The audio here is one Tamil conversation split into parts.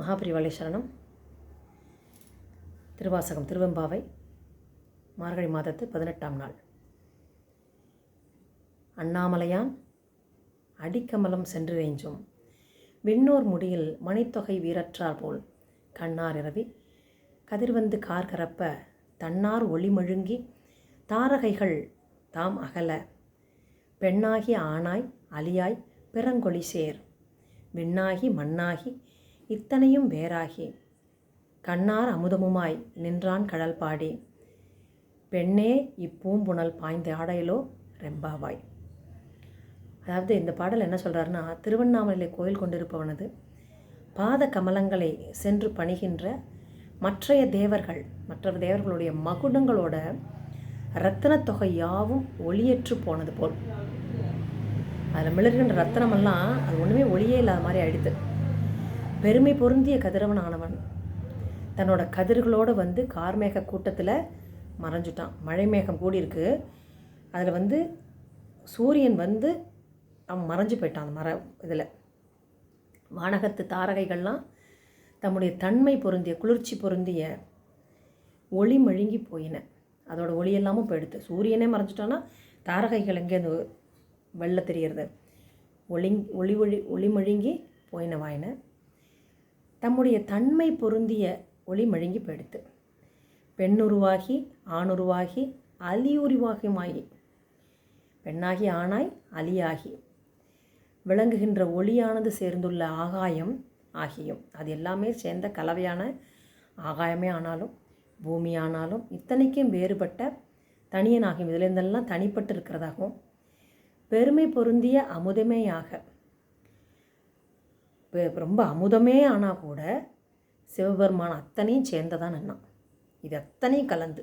மகாபிரிவாளை சரணம். திருவாசகம் திருவெம்பாவை மார்கழி மாதத்து பதினெட்டாம் நாள். அண்ணாமலையான் அடிக்கமலம் சென்று ரேஞ்சும் விண்ணோர் முடியில் மணித்தொகை வீரற்றார் போல் கண்ணார் இரவி. கதிர்வந்து கார் கரப்ப தன்னார் ஒளிமழுங்கி தாரகைகள் தாம் அகல. பெண்ணாகி ஆணாய் அலியாய் பிறங்கொழி சேர். விண்ணாகி மண்ணாகி இத்தனையும் வேறாகி. கண்ணார் அமுதமுமாய் நின்றான் கடல் பாடி பெண்ணே இப்பூம்புணல் பாய்ந்த ஆடையிலோ ரெம்பாவாய். அதாவது இந்த பாடல் என்ன சொல்கிறாருன்னா திருவண்ணாமலை கோயில் கொண்டிருப்பவனது. பாத கமலங்களை சென்று பணிகின்ற மற்றைய தேவர்கள் மற்ற தேவர்களுடைய மகுடங்களோட ரத்தனத் தொகை யாவும் ஒளியற்று போனது போல். அதில் மிளர்கின்ற ரத்தனமெல்லாம் அது ஒன்றுமே ஒளியே இல்லாத மாதிரி ஆயிடுது. பெருமை பொருந்திய கதிரவன் ஆனவன். தன்னோட கதிர்களோடு வந்து கார்மேக கூட்டத்தில் மறைஞ்சிட்டான். மழை மேகம் கூடியிருக்கு. அதில் வந்து சூரியன் வந்து அவன் மறைஞ்சு போயிட்டான் அந்த மர இதில். வானகத்து தாரகைகள்லாம் தம்முடைய தன்மை பொருந்திய குளிர்ச்சி பொருந்திய ஒளி மழுங்கி போயின. அதோட ஒளி எல்லாமும் போயிடுது சூரியனே மறைஞ்சிட்டான்னா தாரகைகள் எங்கேருந்து வெள்ளை தெரியறது? ஒளி ஒளி ஒளி ஒளி மழுங்கி போயின வாயின. தம்முடைய தன்மை பொருந்திய ஒளி மழுங்கி போயிடுத்து. பெண்ணுருவாகி ஆணுருவாகி அலியுருவாகியுமாகி. பெண்ணாகி ஆணாய் அலியாகி. விளங்குகின்ற ஒளியானது சேர்ந்துள்ள ஆகாயம் ஆகியும். அது எல்லாமே சேர்ந்த கலவையான ஆகாயமே ஆனாலும் பூமி ஆனாலும் இத்தனைக்கும் வேறுபட்ட தனியனாகும் இதிலிருந்தெல்லாம் தனிப்பட்டு இருக்கிறதாகவும் பெருமை பொருந்திய அமுதமேயாக ரொம்ப அமுதமே ஆனால் கூட சிவபெருமான் அத்தனையும் சேர்ந்ததான் எண்ணம் இது அத்தனையும் கலந்து.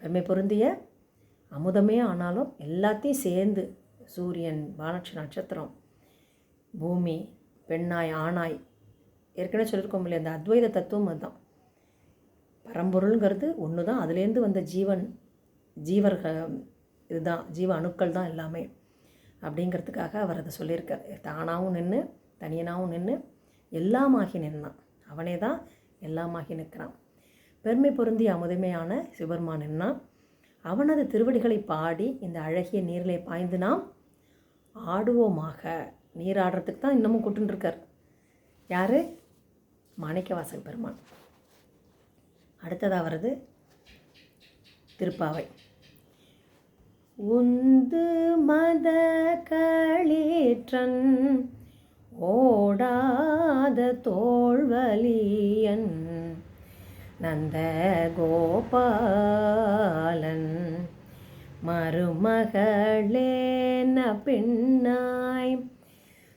பெருமை பொருந்திய அமுதமே ஆனாலும் எல்லாத்தையும் சேர்ந்து சூரியன் வானட்சி நட்சத்திரம் பூமி பெண்ணாய் ஆணாய் ஏற்கனவே சொல்லியிருக்கோம் இல்லையா அந்த அத்வைத தத்துவம் அதுதான். பரம்பொருளுங்கிறது ஒன்று தான் அதுலேருந்து வந்த ஜீவன் ஜீவர்கள் இதுதான் ஜீவ அணுக்கள் தான் எல்லாமே. அப்படிங்கிறதுக்காக அவர் அதை சொல்லியிருக்கார். தானாகவும் நின்று தனியனாகவும் நின்று எல்லாமாகி நின்னான். அவனே தான் எல்லாமாகி நிற்கிறான். பெருமை பொருந்திய அமுதமையான சிவபெருமான் நின்னான். அவனது திருவடிகளை பாடி இந்த அழகிய நீரிலே பாய்ந்து நாம் ஆடுவோமாக. நீராடுறதுக்கு தான் இன்னமும் கூட்டுருக்கார் யார்? மாணிக்கவாசல் பெருமான். அடுத்ததாக வருது திருப்பாவை. உந்து மத களீற்றன் ஓடாத தோல்வலியன் நந்த கோபாலன் மருமகளேன பின்னாய்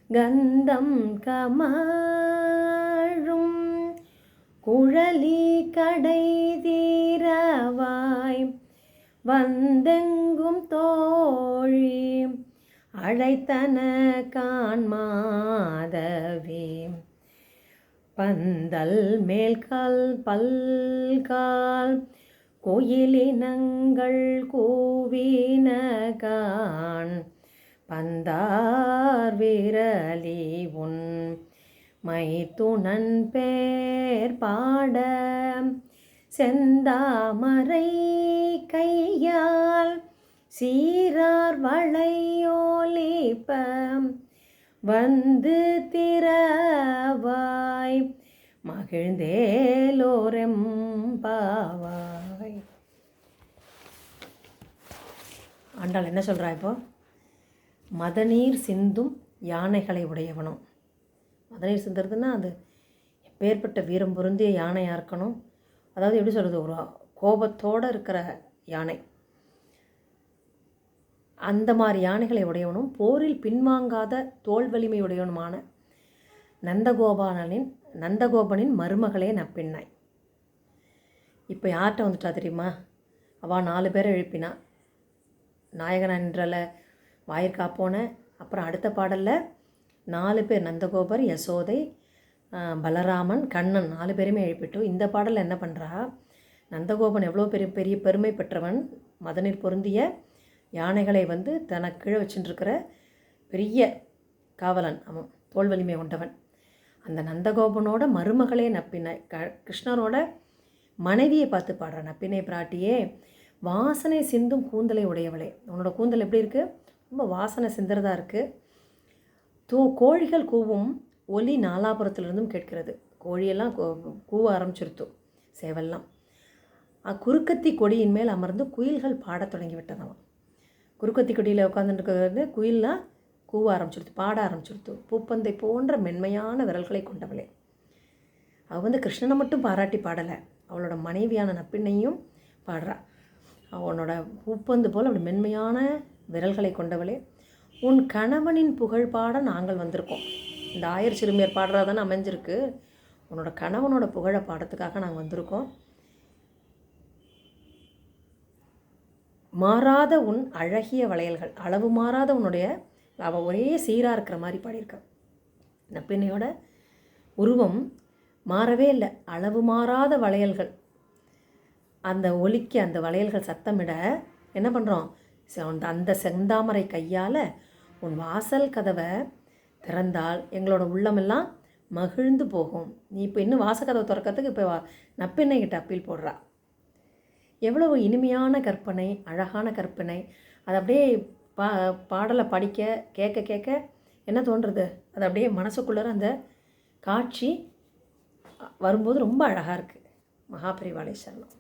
கந்தம் கமாழும் குழலி கடை தீரவாய் வந்தெங்கும் தோழி அழைத்தன காண்மாதவே. பந்தல் மேல்கால் பல்கால் கோயிலினங்கள் கூவினகான் பந்தார் விரலி உன் மைத்துணன் பேர் பாட செந்தாமரை கையால் சீரார் வளை வளையோலிப்ப வந்து திறவாய் மகிழ்ந்தேலோரெம்பாவாய் ஆண்டாள் என்ன சொல்கிறா இப்போ? மதநீர் சிந்தும் யானைகளை உடையவனும். மதநீர் சிந்துறதுன்னா அது எப்பேற்பட்ட வீரம் பொருந்திய யானையாக இருக்கணும். அதாவது எப்படி சொல்கிறது ஒரு கோபத்தோடு இருக்கிற யானை. அந்த மாதிரி யானைகளை உடையவனும் போரில் பின்வாங்காத தோல் வலிமை உடையவனுமான நந்தகோபாலனின் நந்தகோபனின் மருமகளே நப்பின்னாய் இப்போ யார்கிட்ட வந்துட்டா தெரியுமா? அவள் நாலு பேரை எழுப்பினா. நாயகன் வாயிற்கா வாயிற்காப்போன அப்புறம் அடுத்த பாடலில் நாலு பேர் நந்தகோபர் யசோதை பலராமன் கண்ணன் நாலு பேருமே எழுப்பிட்டு இந்த பாடலில் என்ன பண்ணுறா நந்தகோபன் எவ்வளோ பெரிய பெரிய பெருமை பெற்றவன் மதநீர் பொருந்திய யானைகளை வந்து தனக்கு கீழே வச்சுட்டுருக்கிற பெரிய காவலன் அவன் தோல் வலிமை கொண்டவன். அந்த நந்தகோபனோட மருமகளே நப்பினை க கிருஷ்ணரோட மனைவியை பார்த்து பாடுற நப்பினை பிராட்டியே வாசனை சிந்தும் கூந்தலை உடையவளே. உன்னோட கூந்தல் எப்படி இருக்குது ரொம்ப வாசனை சிந்துறதா இருக்குது தூ கோழிகள் கூவும் ஒலி நாலாபுரத்திலிருந்தும் கேட்கிறது. கோழியெல்லாம் கூவ ஆரம்பிச்சிருத்து சேவல்லாம். குறுக்கத்தி கொடியின் மேல் அமர்ந்து குயில்கள் பாடத் தொடங்கிவிட்டதவன் குறுக்கத்தி கொடியில் உட்காந்துட்டு குயில்லாம் கூவ ஆரம்பிச்சிருத்து பாட ஆரம்பிச்சிருத்து பூப்பந்தை போன்ற மென்மையான விரல்களை கொண்டவளே. அவள் வந்து கிருஷ்ணனை மட்டும் பாராட்டி பாடலை. அவளோட மனைவியான நப்பிண்ணையும் பாடுறா. அவனோட பூப்பந்து போல் அப்படி மென்மையான விரல்களை கொண்டவளே. உன் கணவனின் புகழ் பாட நாங்கள் வந்திருக்கோம். இந்த ஆயர் சிறுமியர் பாடுறா தானே அமைஞ்சிருக்கு. உன்னோட கணவனோட புகழை பாடத்துக்காக நாங்கள் வந்திருக்கோம். மாறாத உன் அழகிய வளையல்கள் அளவு மாறாத உன்னுடைய அவள் ஒரே சீராக இருக்கிற மாதிரி பாடியிருக்கா. பெண்ணையோட உருவம் மாறவே இல்லை. அளவு மாறாத வளையல்கள். அந்த ஒலிக்கு அந்த வளையல்கள் சத்தமிட என்ன பண்ணுறோம் அந்த அந்த செந்தாமரை கையால் உன் வாசல் கதவை திறந்தால் எங்களோட உள்ளமெல்லாம் மகிழ்ந்து போகும். நீ இப்போ இன்னும் வாசக்கதவை திறக்கிறதுக்கு இப்போ நப்பெண்ணை கிட்ட அப்பீல் போடுறா. எவ்வளவு இனிமையான கற்பனை அழகான கற்பனை. அது அப்படியே பா பாடலை படிக்க கேட்க கேட்க என்ன தோன்றுறது? அது அப்படியே மனசுக்குள்ளார அந்த காட்சி வரும்போது ரொம்ப அழகாக இருக்குது மகாபரிவாளை சரணம்.